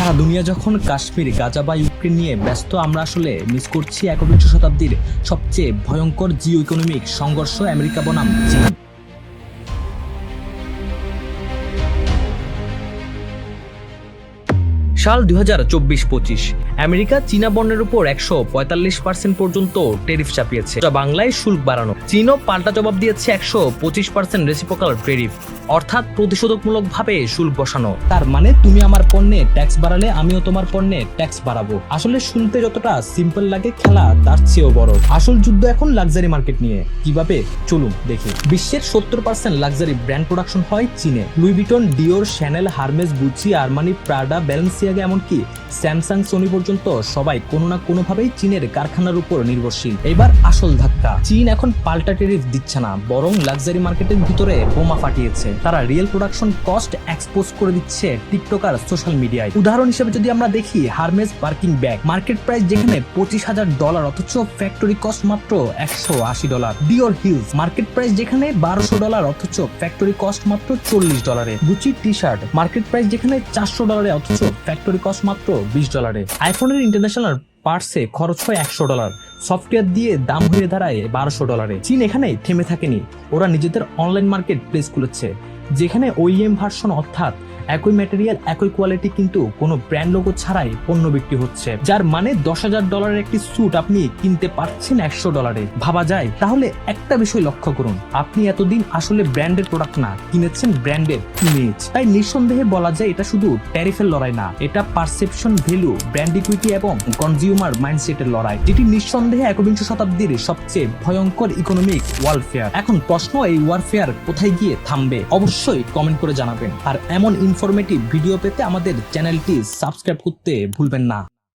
সারা দুনিয়া যখন কাশ্মীর, গাজা বা ইউক্রেন নিয়ে ব্যস্ত, আমরা আসলে মিস করছি একবিংশ শতাব্দীর সবচেয়ে ভয়ঙ্কর জিও ইকোনমিক সংঘর্ষ, আমেরিকা বনাম চীন সাল দুই হাজার চব্বিশ পঁচিশ, আমেরিকা চীনা পণ্যের উপর একশো পঁয়তাল্লিশ পার্সেন্ট পর্যন্ত টেরিফ চাপিয়েছে বাংলায় শুল্ক বাড়ানো। চীনও পাল্টা জবাব দিয়েছে একশো পঁচিশ পার্সেন্ট রেসিপোকাল টেরিফ অর্থাৎ প্রতিষেধকমূলকভাবে শুল্ক বসানো। তার মানে তুমি আমার পণ্যে ট্যাক্স বাড়ালে আমিও তোমার পণ্যে ট্যাক্স বাড়াবো। আসলে শুনতে যতটা সিম্পল লাগে খেলা, তার চেয়েও বড়। আসল যুদ্ধ এখন লাক্সারি মার্কেট নিয়ে। কীভাবে? চলুন দেখি। বিশ্বের সত্তর পার্সেন্ট লাক্সারি ব্র্যান্ড প্রোডাকশন হয় চীনে। Louis Vuitton Dior Chanel Hermes Gucci Armani Prada Balenciaga এমনকি স্যামসাং সোনি পর্যন্ত সবাই কোনো না কোনোভাবেই চীনের কারখানার উপর নির্ভরশীল। এবার আসল ধাক্কা। চীন এখন পাল্টা টেরিফ দিচ্ছে না, বরং লাক্সারি মার্কেটের ভিতরে বোমা ফাটিয়েছে। তারা রিয়েল প্রোডাকশন কস্ট এক্সপোজ করে দিচ্ছে টিকটক আর সোশ্যাল মিডিয়ায় উদাহরণ হিসেবে যদি আমরা দেখি Hermes Birkin bag market price যেখানে পঁচিশ হাজার ডলার অথচ ফ্যাক্টরি কস্ট মাত্র একশো আশি dollar Dior heels market price যেখানে বারোশো ডলার অথচ ফ্যাক্টরি কস্ট মাত্র চল্লিশ ডলারে Gucci T shirt market price যেখানে চারশো ডলারে অথচ ফ্যাক্টরি কস্ট মাত্র বিশ ডলারে আইফোনের ইন্টারন্যাশনাল পার্টসে খরচ হয় একশো ডলার সফটওয়্যার দিয়ে দাম হয়ে দাঁড়ায় বারোশো ডলারে চীন এখানে থেমে থাকেনি। ওরা নিজেদের অনলাইন মার্কেট প্লেস খুলেছে। যেখানে ওইএম ভার্সন অর্থাৎ একই ম্যাটেরিয়াল একই কোয়ালিটি কিন্তু কোনো ব্র্যান্ড লোগো ছাড়াই পণ্য বিক্রি হচ্ছে। যার মানে দশ হাজার ডলারের একটি স্যুট আপনি কিনতে পারছেন একশো ডলারে ভাবা যায়? তাহলে একটা বিষয় লক্ষ্য করুন। আপনি এতদিন আসলে ব্র্যান্ডের প্রোডাক্ট না, কিনেছেন ব্র্যান্ডের ইমেজ তাই নিঃসন্দেহে বলা যায় এটা শুধু ট্যারিফের লড়াই না, এটা পারসেপশন ভ্যালু ব্র্যান্ড ইকুইটি এবং কনজিউমার মাইন্ডসেটের লড়াই। যেটি নিঃসন্দেহে একবিংশ শতাব্দীর সবচেয়ে ভয়ঙ্কর ইকোনমিক ওয়ারফেয়ার এখন প্রশ্ন, এই ওয়ারফেয়ার কোথায় গিয়ে থামবে? অবশ্যই কমেন্ট করে জানাবেন। আর এমন ইনফরমেটিভ ভিডিও পেতে আমাদের চ্যানেলটি সাবস্ক্রাইব করতে ভুলবেন না।